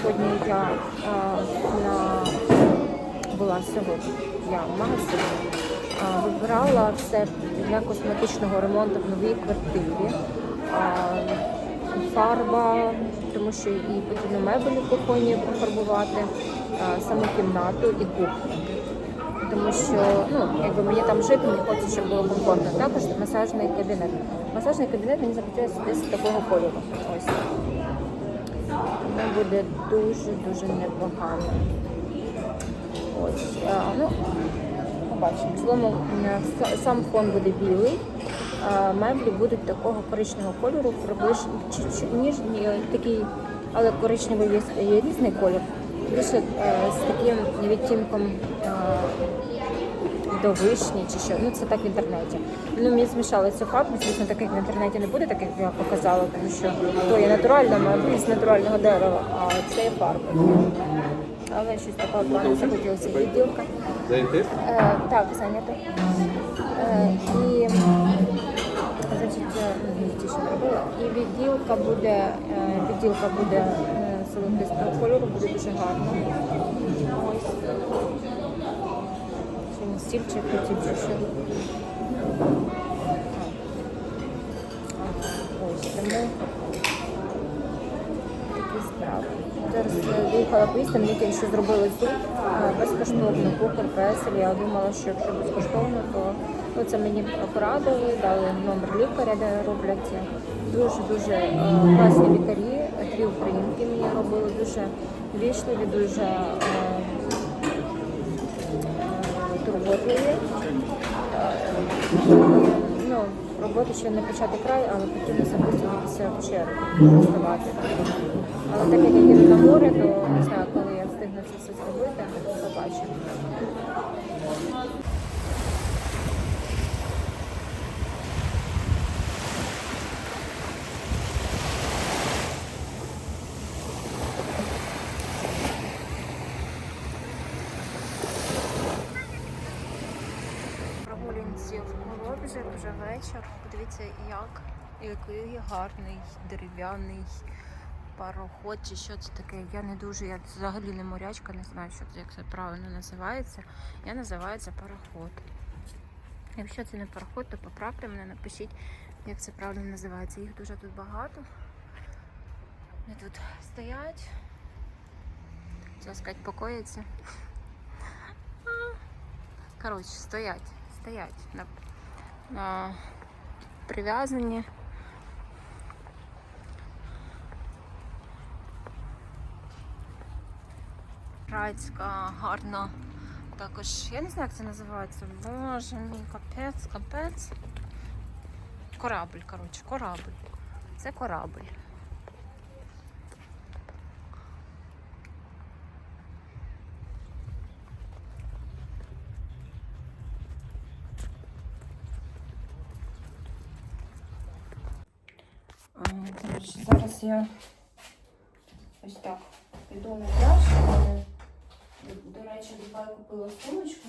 сьогодні я е, на була сьогодні. Я в магазині е, вибирала все для косметичного ремонту в новій квартирі. Е, Фарба, тому що і потрібно мебелі в кухні пофарбувати, е, саму кімнату і кухню. Тому що ну, якби мені там жити, мені хочеться, щоб було комфортно. Також масажний кабінет. Масажний кабінет мені захотілося десь такого кольору. Ось. Воно буде дуже-дуже непогано. Ось. А, ну, побачимо. В цілому сам фон буде білий. Меблі будуть такого коричневого кольору, чуть-чуть ніжні, такий, але коричневий є, різний колір. Більше е, з таким відтінком е, до вишні чи що. Ну це так в інтернеті. Ну мені змішали цю фарбу, звісно, таких в інтернеті не буде, так як я показала, тому що то є натуральна мебель з натурального дерева, а це є фарба. Але щось такого плану захотілося відділка. Е, так, зайнято. Е, і е. І відділка буде, е, відділка буде е, золотистого кольору, буде дуже гарно. Не стільчик хотів. А, Ось, тому такі справи. Зараз е, виїхала поїсти, мені зробили суп е, безкоштовно, кухар, песель. Я думала, що якщо безкоштовно, то ну, це мені порадили, дали номер лікаря, де роблять дуже-дуже е, класні лікарі, дві українки мені робили, дуже вічливі, дуже е. Ну, роботи ще не почати край, але потрібно б в чергу. Але так як я їду на море, то не знаю, коли я встигну це все зробити, побачу. Прогулянці в Колобжі, вже вечір. Подивіться, як який гарний дерев'яний пароход, чи що це таке. Я не дуже, я взагалі не морячка, не знаю, що це, як це правильно називається. Я називаю це пароход. Якщо це не пароход, то поправте мене, напишіть, як це правильно називається. Їх дуже тут багато. Вони тут стоять. Хотіла сказати, покояться. Коротше, стоять, стоять. Прив'язані. Райська, гарна. Також, я не знаю, як це називається. Боже мій, капець, капець. Корабль, коротше, корабль. Це корабль. Я ось так піду на пляж. Е, До речі, Дубай купила сумочку.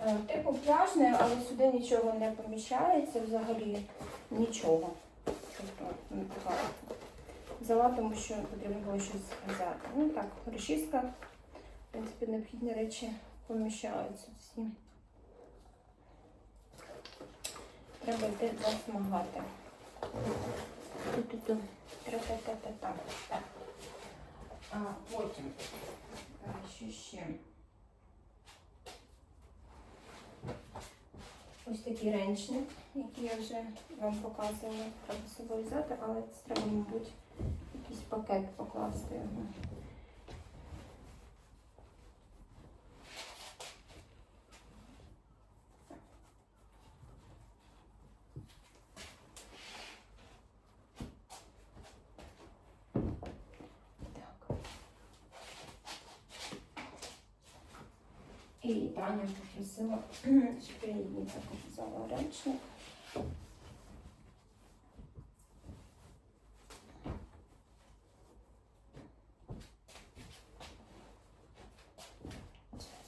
Е, Типу пляжне, але сюди нічого не поміщається взагалі. Нічого. Тобто, ну. Взяла, тому що потрібно було щось взяти. Ну так, розчистка. В принципі, необхідні речі поміщаються всі. Треба йти засмагати. Ту-ту-ту. Тра-та-та-та-та. Так. А потім, що ще? Ось такий ренчник, який я вже вам показувала. Треба собою взяти, але це треба, мабуть, якийсь пакет покласти його. І Таня попросила, щоб я їй також взяла речник.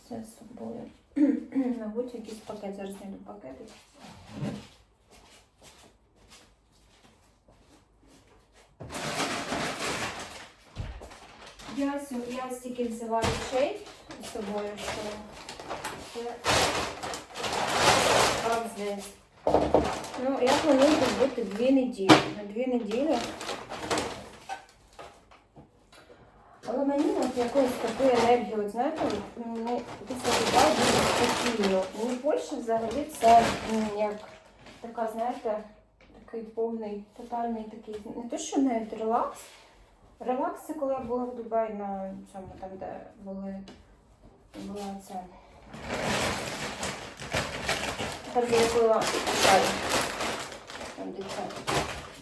Все з собою. Мабуть, якийсь пакет. Зараз знайду пакетик. Я, я стільки взяла речей з собою, що це абзець. Ну, я планую бути дві неділі. На дві неділі. Але мені от якусь таку енергію, от знаєте, мені після Дубаю дуже спокійно. Мені Польща взагалі це як така, знаєте, такий повний, тотальний такий, не то що навіть релакс. Релакс це коли я була в Дубаї на цьому, там, де були, була ця. Там я пила чай.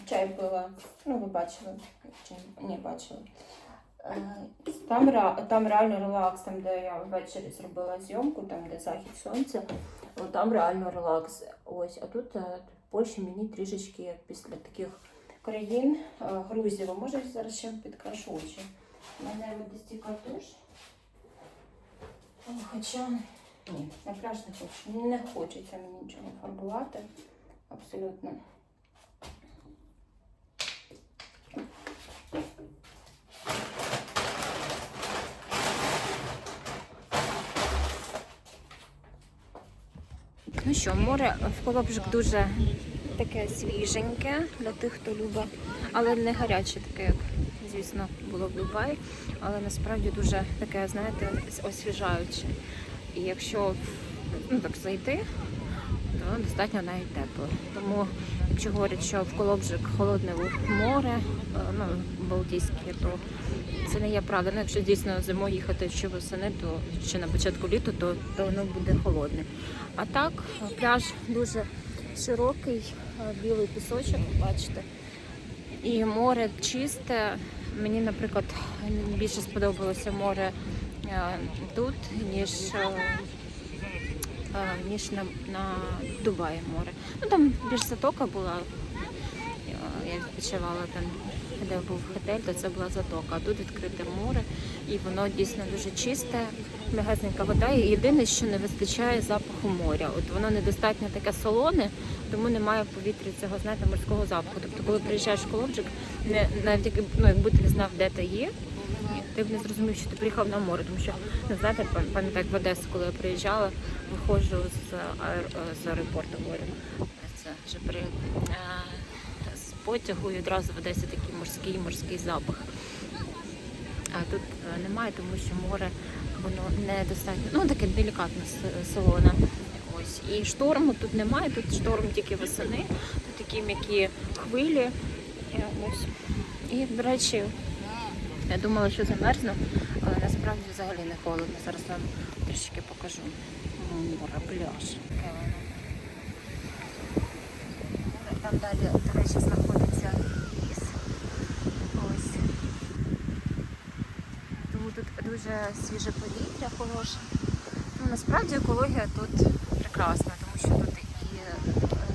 Чай. Пила. Ну, ви бачили. Чи ні, бачили. Е, Там, там реально релакс, там, де я ввечері зробила зйомку, там, де захід сонця, от там реально релакс. Ось, а тут е, в Польщі мені трішечки після таких країн е, Грузія, може зараз ще підкрашу очі. У мене водостійка туш. О, Хоча ні, на не хочу. Не хочеться мені нічого фарбувати. Абсолютно. Ну що, море в Колобжик дуже таке свіженьке для тих, хто любить, але не гаряче, таке, як, звісно, було в Дубаї, але насправді дуже таке, знаєте, освіжаюче. І якщо ну, так зайти, то достатньо навіть тепло. Тому, якщо говорять, що в Колобжик холодне море, е, ну, Балтійське, то це не є правда. Ну, якщо дійсно зимою їхати ще восени, то ще на початку літа, то, то воно буде холодне. А так, пляж дуже широкий, е, білий пісочок, бачите. І море чисте. Мені, наприклад, більше сподобалося море тут, ніж, е, е, ніж на, на Дубаї море. Ну там більш затока була. Я- відпочивала там, де був готель, то це була затока. А тут відкрите море, і воно дійсно дуже чисте, м'ягасенька вода. І єдине, що не вистачає запаху моря. От воно недостатньо таке солоне, тому немає в повітрі цього, знаєте, морського запаху. Тобто, коли приїжджаєш в Колобжик, не навіть ну, якби ти не знав, де ти є. Ти б не зрозумів, що ти приїхав на море, тому що ну, знаєте, пам'ятаю, як в Одесу, коли я приїжджала, виходжу з, аер- з аеропорту говорю. Це вже при е, з потягу і одразу в Одесі такий морський морський запах. А тут е, немає, тому що море воно недостатньо, ну таке делікатно солоне. Ось. І шторму тут немає, тут шторм тільки восени, тут такі м'які хвилі. Ось. і, до речі, я думала, що замерзну, але насправді взагалі не холодно. Зараз вам трішки покажу. Море, пляж. Там далі, до речі, знаходиться ліс. Ось. Тому тут дуже свіже повітря, хороше. Ну, насправді екологія тут прекрасна, тому що тут і е,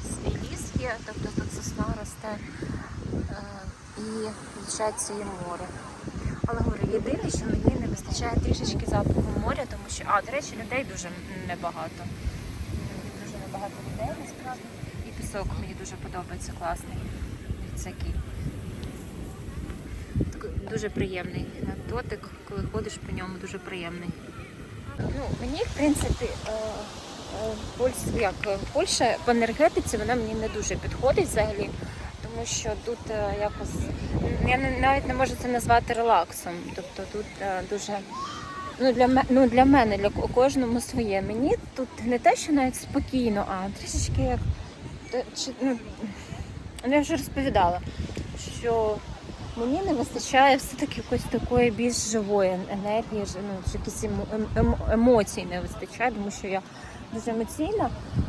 свій ліс є, тобто тут сосна росте е, і виходить є море. Але говорю, єдине, що мені не вистачає трішечки запаху моря, тому що, а, до речі, людей дуже небагато. Дуже небагато людей насправді. І пісок мені дуже подобається, класний. Такий Дуже приємний дотик, коли ходиш по ньому, дуже приємний. Ну, мені, в принципі, е, е, Польща, як, Польща по енергетиці вона мені не дуже підходить взагалі, тому що тут е, якось я навіть не можу це назвати релаксом. Тобто тут е, дуже ну, для, ну, для мене, для кожному своє. Мені тут не те, що навіть спокійно, а трішечки як. чи- Ну, ну, я вже розповідала, що Мені не вистачає все-таки якоїсь такої більш живої енергії, ну, якісь емо- ем- ем- емоцій не вистачає, тому що я дуже емоційна е,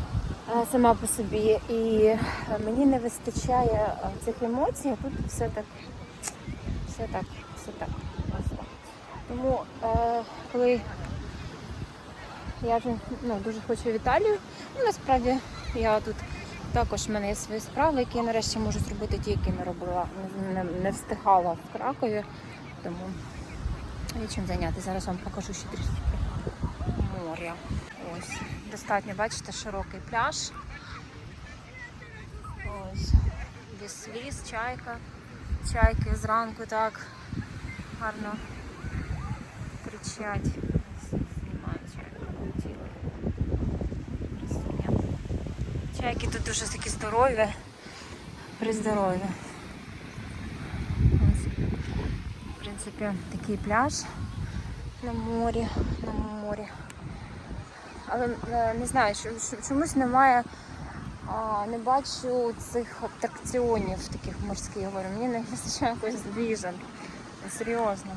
сама по собі, і е, мені не вистачає е, цих емоцій, тут все так, все так, все так. Тому е, коли я вже ну, дуже хочу в Італію, ну насправді я тут також в мене є свої справи, які я нарешті можу зробити ті, які не робила, не, не, встигала в Кракові. Тому є чим зайнятися. Зараз вам покажу ще трішки моря. Ось. Достатньо, бачите, широкий пляж. Ось. Ліс-ліс, чайка. Чайки зранку так гарно кричать. Знімаю чайку. Чайки тут дуже такі здорові, приздорові. Ось, в принципі, такий пляж на морі, на морі. Але е, не знаю, чом- чом- чомусь немає, не бачу цих атракціонів таких морських. Говорю, мені не вистачає якоїсь двіжанки. Ну, Серйозно.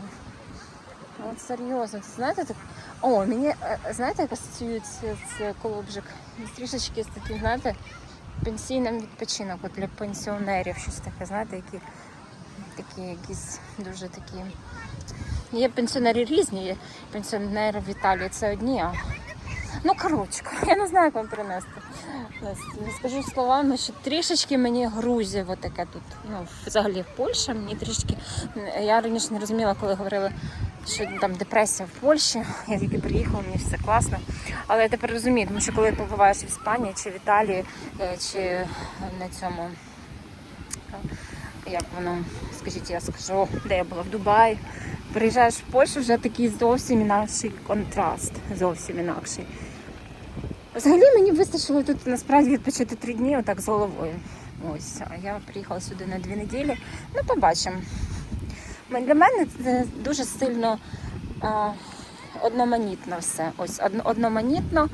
От серйозно. Це Знаєте, так. О, мені е, знаєте, як асоціюється з колобжик? Трішечки з таким, знаєте, пенсійним відпочинок, от для пенсіонерів, щось таке, знаєте, які такі якісь дуже такі. Є пенсіонери різні, є пенсіонери в Італії, це одні. А... Ну, коротше, я не знаю, як вам принести. Не скажу словами, що трішечки мені Грузія, отаке тут. Ну, взагалі в Польщі мені трішки. Я раніше не розуміла, коли говорили, що там депресія в Польщі. Я тільки приїхала, мені все класно. Але я тепер розумію, тому що коли побуваєш в Іспанії чи в Італії, е, чи на цьому як воно, скажіть, я скажу, де я була в Дубаї. Приїжджаєш в Польщу, вже такий зовсім інакший контраст. Зовсім інакший. Взагалі мені вистачило тут насправді відпочити три дні отак з головою. Ось, а я приїхала сюди на дві неділі. Ну, побачимо. Для мене це дуже сильно а, одноманітно все. Ось одно- одноманітно,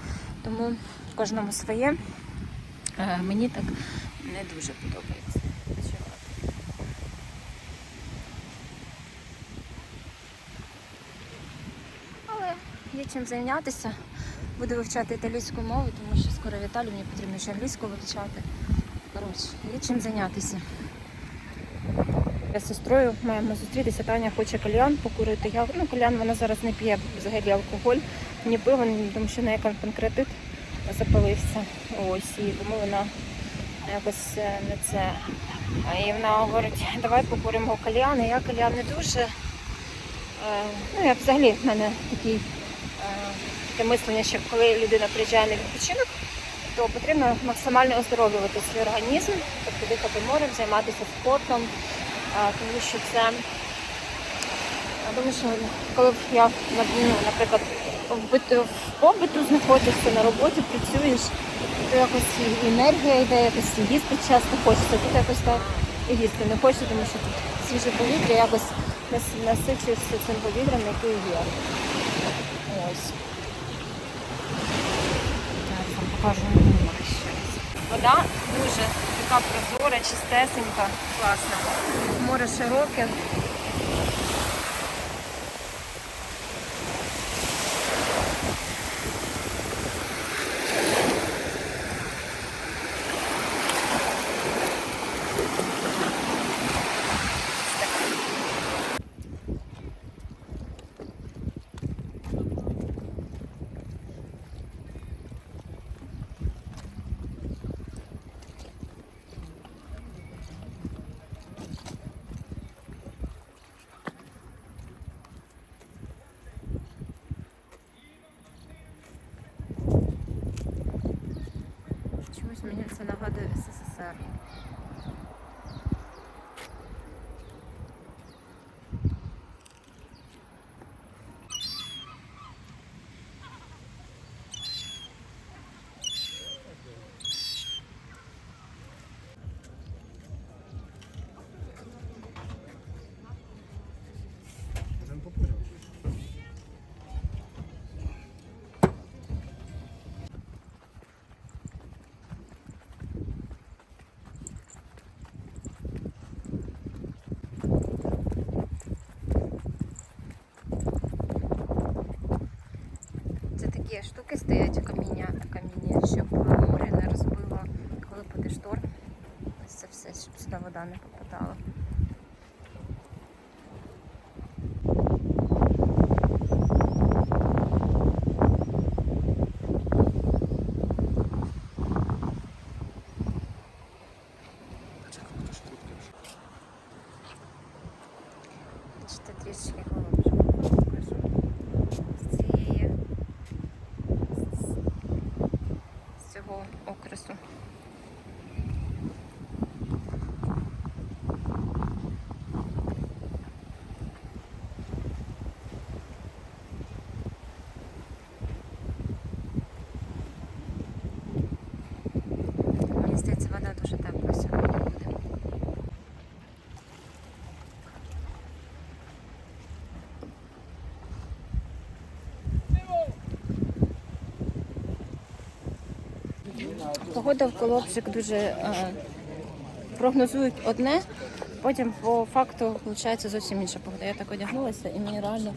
тому кожному своє. Е, мені так не дуже подобається. Але є чим зайнятися. Буду вивчати італійську мову, тому що скоро в Італії мені потрібно ще англійську вивчати. Коротше, є чим зайнятися. Я з сестрою маємо зустрітися. Таня хоче кальян покурити. Я, ну, кальян вона зараз не п'є взагалі алкоголь, ні пиво, тому що в неї панкреатит запалився. Ось, і тому вона якось не це. І вона говорить, давай покуримо кальян. І я кальян не дуже. Е, ну, я взагалі в мене такий, таке мислення, що коли людина приїжджає на відпочинок, то потрібно максимально оздоровлювати свій організм, тобто дихати морем, займатися спортом, тому що це. Тому що коли я, ну, наприклад, в, бит- в побиту знаходишся на роботі, працюєш, то якось енергія йде, якось їсти часто хочеться. Тут якось так і їсти не хочеться, тому що тут свіже повітря, якось нас- насичуєшся цим повітрям, яке є. Ось. Зараз вам покажу море ще. Вода дуже така прозора, чистесенька, класна. Море широке. Чомусь мені це нагадує СССР. Такі штуки стоять каміння, каміння, щоб море не розбило, коли буде шторм. Це все, щоб сюди вода не попадала. красу. Погода в Колобчик дуже е, прогнозують одне, потім по факту виходить зовсім інша погода. Я так одягнулася і мені реально,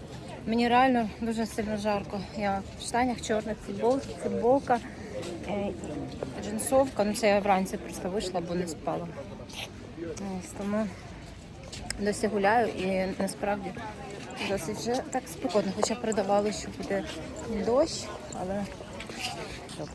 мені реально дуже сильно жарко. Я в штанях чорних, футбол, футболка, е, джинсовка. Ну це я вранці просто вийшла, бо не спала. Ось, тому досі гуляю і насправді досить вже так спекотно, хоча передавали, що буде дощ, але добре.